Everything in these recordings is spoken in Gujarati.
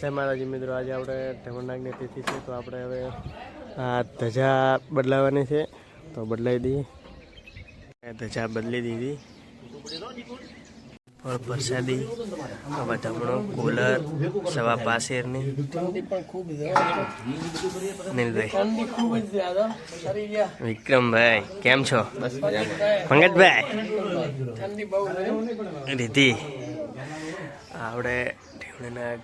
જય માતાજી મિત્રો, આજે આપણે ઢમરનાગની તિથિ છે, તો આપણે હવે આ ધજા બદલાવાની છે, તો બદલાવી દઈએ. ધજા બદલી દીધી. ફળ પ્રસાદી આવા ધમણો કુલર સવા પાસેરની. નીલભાઈ. વિક્રમભાઈ, કેમ છો? પંકજભાઈ. રીતિ આપણે ઢેવણાના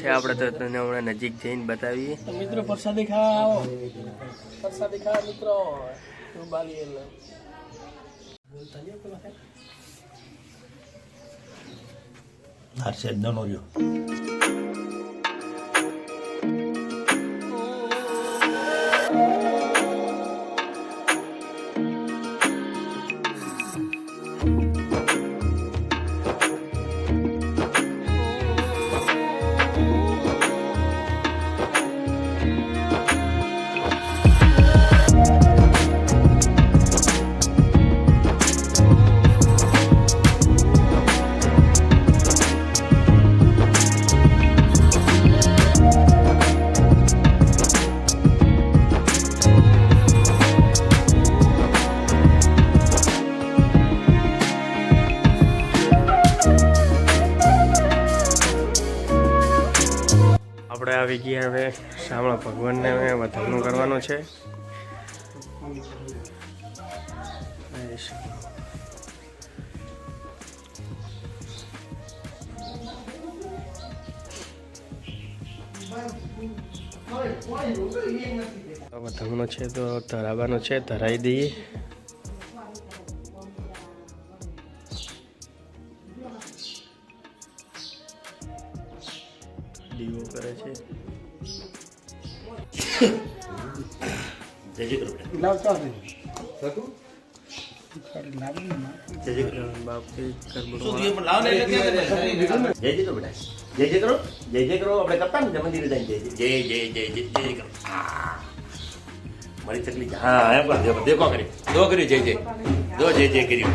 છે આપણે તો તને હમણાં નજીક જઈને બતાવીએ. મિત્રો પ્રસાદી ખાવા આવો. પ્રસાદી ખાવા મિત્રો. બાલી નો રહ્યો આપણે આવી ગયા હવે. શામળા ભગવાનને હવે વધામણું કરવાનું છે. વધામણું છે તો ધરાવવાનું છે ધરાવી દઈએ. દીવો કરે છે જય જય કરો બેટા જય જય કરો જય જય કરો બેટા જય જય કરો જય જય કરો આપણે કરતા ને મંદિરે જય જય જય જય જય જય કરો હા. મારી ચકલી હા દેખો કરી દો કરી જય જય દો જય જય કર્યું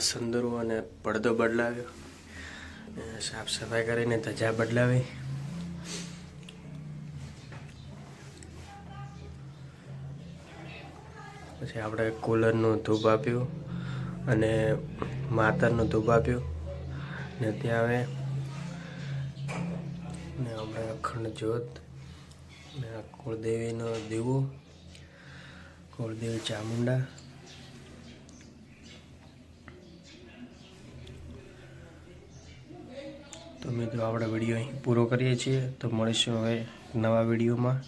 હારવા અને પડદો બદલાવ્યો. ને સાફ સફાઈ કરીને ધજા બદલાવી. પછી આપણે કુલરનું ધૂપ આપ્યું અને માતરનું ધૂપ આપ્યું. ને ત્યાં આવે ને આપણે અખંડ જ્યોત ને કુળદેવીનો દીવો, કુળદેવી ચામુંડા તો મિત્રો આપણે વીડિયો અહીં પૂરો કરીએ છીએ. તો મળીશું હવે નવા વિડીયોમાં.